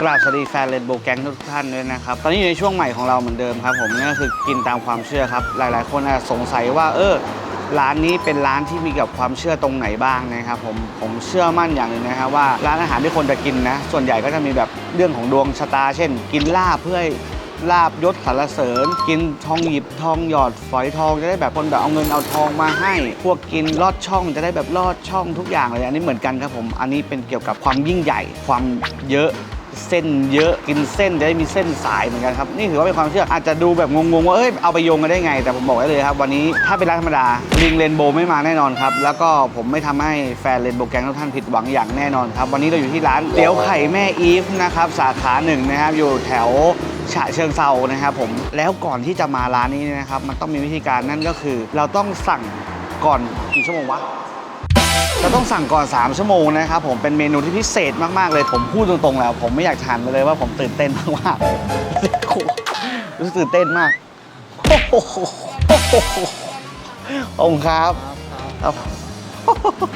กราบสวัสดีแฟนเลนโบแกงทุกท่านด้วยนะครับ ตอนนี้อยู่ในช่วงใหม่ของเราเหมือนเดิมครับผมนั่นก็คือกินตามความเชื่อครับ หลายๆ คนอาจจะสงสัยว่า เออร้านนี้เป็นร้านที่มีกับความเชื่อตรงไหนบ้างนะครับผมผมเชื่อมั่นอย่างหนึ่งนะครับว่าร้านอาหารที่คนจะกินนะ ส่วนใหญ่ก็จะมีแบบเรื่องของดวงชะตา เช่น กินลาบเพื่อให้ลาบยศสรรเสริญ กินทองหยิบทองหยอดฝอยทองจะได้แบบคนแบบเอาเงินเอาทองมาให้ พวกกินลอดช่องจะได้แบบลอดช่องทุกอย่างเลยอันนี้เหมือนกันครับผมอันนี้เป็นเกี่ยวกับความยิ่งใหญ่ความเยอะ เส้นเยอะกินเส้นจะได้มีเส้นสายเหมือนกันครับนี่ถือว่าเป็นความเชื่ออาจจะดูแบบงงๆว่าเอ้ยเอาไปโยงกันได้ไง แต่ผมบอกไว้เลยครับวันนี้ถ้าเป็นร้านธรรมดาลิงเรนโบว์ไม่มาแน่นอนครับแล้วก็ผมไม่ทำให้แฟนเรนโบว์แกงทุกท่านผิดหวังอย่างแน่นอนครับวันนี้เราอยู่ที่ร้านเตี๋ยวไข่แม่อีฟนะครับสาขาหนึ่งนะครับอยู่แถวฉะเชิงเซานะครับผมแล้วก่อนที่จะมาร้านนี้นะครับมันต้องมีวิธีการนั่นก็คือ เราต้องสั่งก่อนกี่ชั่วโมงวะ เราต้องสั่งก่อน 3 ชั่วโมงนะครับผมเป็นเมนูที่พิเศษมาก ๆ เลยผมพูดตรง ๆ แล้ว ผมไม่อยากทานไปเลยว่าผมตื่นเต้นมากๆรู้สึกตื่นเต้นมากโอ้โหองค์ครับ ครับ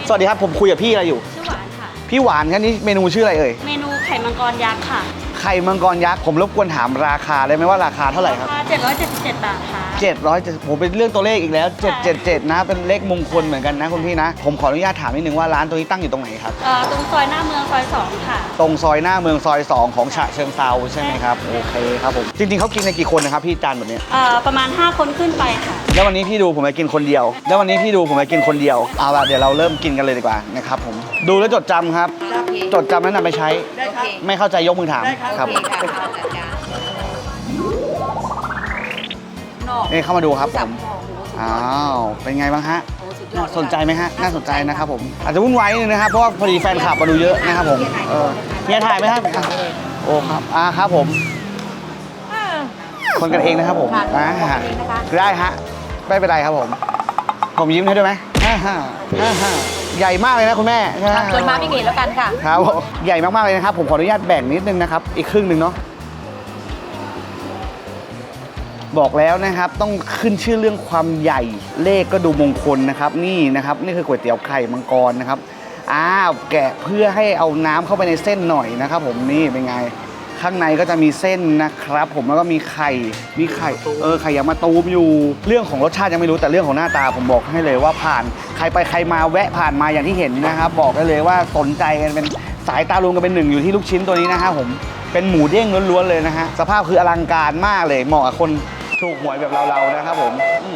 สวัสดีครับผมคุยกับพี่อะไรอยู่ ชื่อหวานค่ะ พี่หวานครับนี่เมนูชื่ออะไรเอ่ย เมนูไข่มังกรยักษ์ค่ะ ไข่มังกรยักษ์ผมรบกวนถามราคาได้ไหมว่าราคาเท่าไหร่ครับ ราคา777 บาทค่ะ 700ผมเป็นเรื่องตัวเลขอีกแล้ว 777 นะ เป็นเลขมงคลเหมือนกันนะคุณพี่นะ ผมขออนุญาตถามนิดนึงว่าร้านตัวนี้ตั้งอยู่ตรงไหนครับ เอ่อตรงซอยหน้าเมืองซอย2ค่ะ ตรงซอยหน้าเมืองซอย 2 ของฉะเชิงเซาใช่ไหมครับ โอเคครับผม จริงๆเขากินในกี่คนนะครับพี่จานแบบนี้เอ่อประมาณ 5 คนขึ้นไปค่ะ แล้ววันนี้พี่ดูผมจะกินคนเดียว แล้ววันนี้พี่ดูผมจะกินคนเดียว เอาล่ะเดี๋ยวเราเริ่มกินกันเลยดีกว่านะครับผม ดูแล้วจดจำครับโอเคจดจำแล้วนำไปใช้โอเคไม่เข้าใจยกมือถามครับ โอเคค่ะอาจาร นอกนี่เข้ามาดูครับผสับมหมูหมูสุดยอ้าอดวเป็นไงบ้างฮะโอ้สุดยอดสนใจไหมฮะน่าสนใจนะครับผมอาจจะวุ่นวายนิดนึงนะครับเพราะว่าพอดีแฟนคลับมาดูเยอะนะครับผมเออเมียถ่ายไหมครับอะโอ้ครับอ่าครับผมคนกันเองนะครับผมค่ะอ่าคนกันเองนะคะ ได้ฮะ ไม่เป็นไรครับผม ผมยิ้มให้ด้วยไหมฮ่าฮ่าฮ่าฮ่าใหญ่มากเลยนะคุณแม่ทำจนมาไม่เกตแล้วกันค่ะ ครับผมใหญ่มากๆเลยนะครับ ผมขออนุญาตแบ่งนิดนึงนะครับ อีกครึ่งหนึ่งเนาะ บอกแล้วนะครับต้องขึ้นชื่อเรื่องความใหญ่เลขก็ดูมงคลนะครับ นี่นะครับนี่คือก๋วยเตี๋ยวไข่มังกรนะครับอ้าวแกะเพื่อให้เอาน้ำเข้าไปในเส้นหน่อยนะครับ ผมนี่เป็นไง ข้างในก็จะมีเส้นนะครับ ผมแล้วก็มีไข่มีไข่เออไข่ยางมะตูมอยู่ เรื่องของรสชาติยังไม่รู้แต่เรื่องของหน้าตาผมบอกให้เลยว่าผ่านใครไปใครมาแวะผ่านมาอย่างที่เห็นนะครับ บอกได้เลยว่าสนใจกันเป็นสายตารวมกันเป็นหนึ่งอยู่ที่ลูกชิ้นตัวนี้นะครับผมเป็นหมูเด้งล้วนๆเลยนะฮะสภาพคืออลังการมากเลยเหมาะกับคน ถูกหวยแบบเราๆนะครับผมอ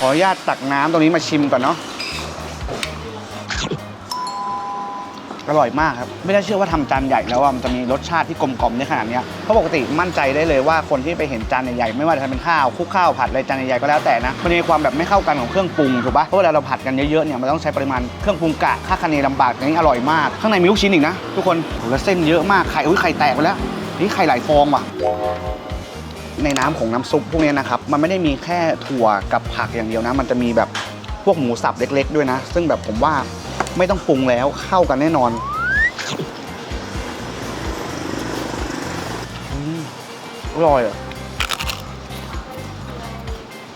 ขออนุญาตตักน้ำตรงนี้มาชิมก่อนเนาะอร่อยมากครับ ไม่ได้เชื่อว่าทำจานใหญ่แล้วว่ามันจะมีรสชาติที่กลมกล่อมได้ขนาดนี้เพราะปกติมั่นใจได้เลยว่าคนที่ไปเห็นจานใหญ่ๆไม่ว่าจะเป็นข้าวคุกข้าวผัดอะไรจานใหญ่ๆก็แล้วแต่นะมันมีความแบบไม่เข้ากันของเครื่องปรุงถูกปะเพราะเวลาเราผัดกันเยอะๆเนี่ยมันต้องใช้ปริมาณเครื่องปรุงกะค่าคะเนลำบากแต่นี่อร่อยมากข้างในมีลูกชิ้นอีกนะทุกคนแล้วเส้นเยอะมากไข่อุ้ยไข่แตกไปแล้วนี่ไข่หลายฟองว่ะ ในน้ำของน้ำซุปพวกนี้นะครับมันไม่ได้มีแค่ถั่วกับผักอย่างเดียวนะ มันจะมีแบบพวกหมูสับเล็ก ๆ ด้วยนะ ซึ่งแบบผมว่าไม่ต้องปรุงแล้วเข้ากันแน่นอนอร่อยอะ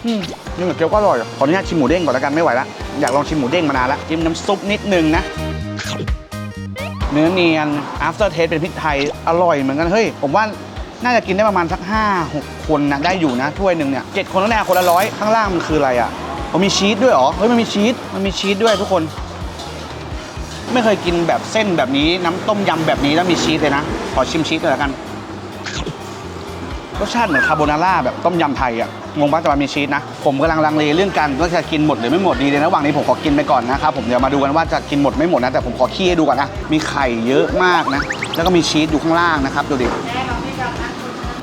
อืมนี่เหมือนเกี๊ยวก็อร่อยขออนุญาตชิมหมูเด้งก่อนแล้วกันไม่ไหวละอยากลองชิมหมูเด้งมานานละจิ้มน้ำซุปนิดนึงนะ เนื้อเนียน after taste เป็นพริกไทย อร่อยเหมือนกัน เฮ้ย ผมว่า น่าจะกินได้ประมาณสัก5 6คนนะได้อยู่นะถ้วยหนึ่งเนี่ยเจ็ดคนแล้วแน่คนละร้อยข้างล่างมันคืออะไรอะมันมีชีสด้วยเหรอเฮ้ยมันมีชีสมันมีชีสด้วยทุกคน ไม่เคยกินแบบเส้นแบบนี้น้ำต้มยำแบบนี้แล้วมีชีสเลยนะขอชิมชีสหน่อยละกันรสชาติเหมือนคาโบนาร่าแบบต้มยำไทยอะงงปะแต่มันมีชีสนะ ผมกำลังลังเลเรื่องการว่าจะกินหมดหรือไม่หมดดีเลยนะระหว่างนี้ผมขอกินไปก่อนนะครับผมเดี๋ยวมาดูกันว่าจะกินหมดไม่หมดนะแต่ผมขอขี้ให้ดูก่อนนะมีไข่เยอะมากนะ แล้วก็มีชีสอยู่ข้างล่างนะครับดูดิ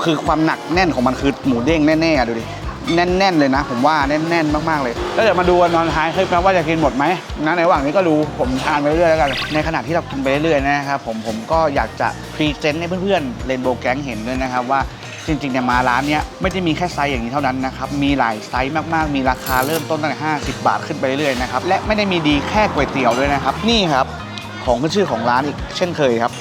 คือความหนักแน่นของมันคือหมูเด้งแน่ๆอะดูดิแน่นๆเลยนะ ผมว่าแน่นๆมากๆเลยแล้วเดี๋ยวมาดูนตอนท้ายคลิปนะว่าจะกินหมดไหมนะในระหว่างนี้ก็ดูผมทานไปเรื่อยแล้วกัน ในขณะที่เรากินไปเรื่อยๆนะครับผมผมก็อยากจะพรีเซนต์ให้เพื่อนๆเรนโบว์แก๊งเห็นด้วยนะครับว่าจริงๆเนี่ยมาร้านเนี้ยไม่ได้มีแค่ไซส์อย่างนี้เท่านั้นนะครับ มีหลายไซส์มากๆ มีราคาเริ่มต้นตั้งแต่50 บาทขึ้นไปเรื่อยๆนะครับ และไม่ได้มีดีแค่ก๋วยเตี๋ยวด้วยนะครับ นี่ครับ ของขึ้นชื่อของร้านอีกเช่นเคยครับ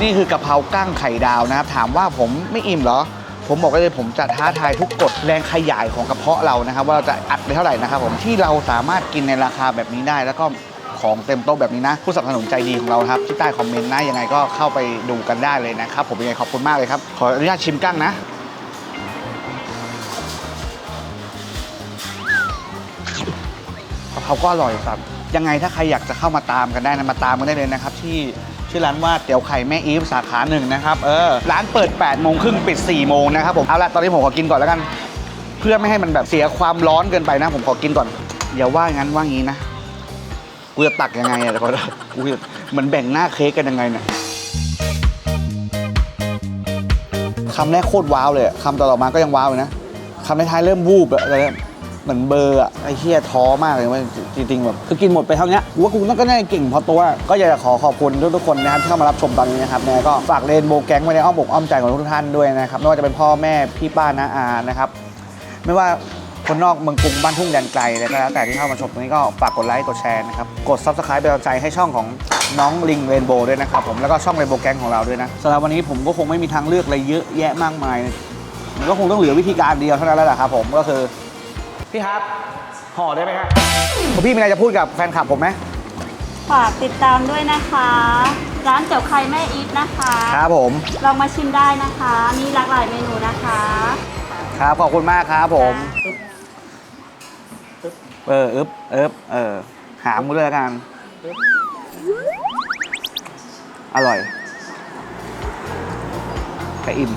นี่คือกะเพราก้างไข่ดาวนะครับ ถามว่าผมไม่อิ่มเหรอ ผมบอกเลยผมจะท้าทายทุกกฎแรงขยายของกระเพาะเรานะครับ ว่าเราจะอัดได้เท่าไหร่นะครับผมที่เราสามารถกินในราคาแบบนี้ได้ แล้วก็ของเต็มโต๊ะแบบนี้นะ ผู้สนับสนุนใจดีของเราครับที่ใต้คอมเมนต์นะยังไงก็เข้าไปดูกันได้เลยนะครับผมยังไงขอบคุณมากเลยครับขออนุญาตชิมกั้งนะกะเพราก็อร่อยครับยังไงถ้าใครอยากจะเข้ามาตามกันได้นะมาตามกันได้เลยนะครับที่ ชื่อร้านว่าเตี๋ยวไข่แม่อีฟสาขาหนึ่งนะครับเออร้านเปิด8โมงครึ่งปิด4โมงนะครับผมเอาละตอนนี้ผมขอกินก่อนแล้วกัน เพื่อไม่ให้มันแบบเสียความร้อนเกินไปนะ ผมขอกินก่อนอย่าว่างั้นว่างี้นะกูจะตักยังไงอะก่อนนะกูเหมือนแบ่งหน้าเค้กกันยังไงเนี่ยคำแรกโคตรว้าวเลยคำต่อๆมาก็ยังว้าวเลยนะคำท้ายๆเริ่มวูบอะอะไร เหมือนเบอร์อะไอ้เฮียท้อมากเลยว่าจริงๆแบบคือกินหมดไปเท่านี้กูว่ากูน่าก็น่าจะเก่งพอตัว ก็อยากจะขอขอบคุณทุกๆคนนะครับที่เข้ามารับชมตอนนี้นะครับยังไงก็ฝากเลนโบแก๊งไว้ในอ้อมอกอ้อมใจของทุกท่านด้วยนะครับไม่ว่าจะเป็นพ่อแม่พี่ป้าน้าอานะครับไม่ว่าคนนอกเมืองกรุงบ้านทุ่งแดนไกลอะไรก็แล้วแต่ที่เข้ามาชมตรงนี้ก็ฝากกดไลค์กดแชร์นะครับกด Subscribe เป็นกำลังใจให้ช่องของน้องลิงเรนโบว์ด้วยนะครับผมแล้วก็ช่องเรนโบว์แก๊งของเราด้วยนะสำหรับวันนี้ผมก็คงไม่มีทางเลือกอะไรเยอะแยะมากมายมันก็คงต้องเหลือวิธีการเดียวเท่านั้นแล้วแหละครับผมก็คือ พี่ครับห่อได้ไหมครับพี่มีอะไรจะพูดกับแฟนคลับผมไหมฝากติดตามด้วยนะคะ ร้านเตี๋ยวไข่แม่อีฟนะคะครับผม ลองมาชิมได้นะคะ มีหลากหลายเมนูนะคะ ครับ ขอบคุณมากครับผม เอออึ๊บเอ๊บเออ หามือเลยละกัน อร่อย แต่อิ่ม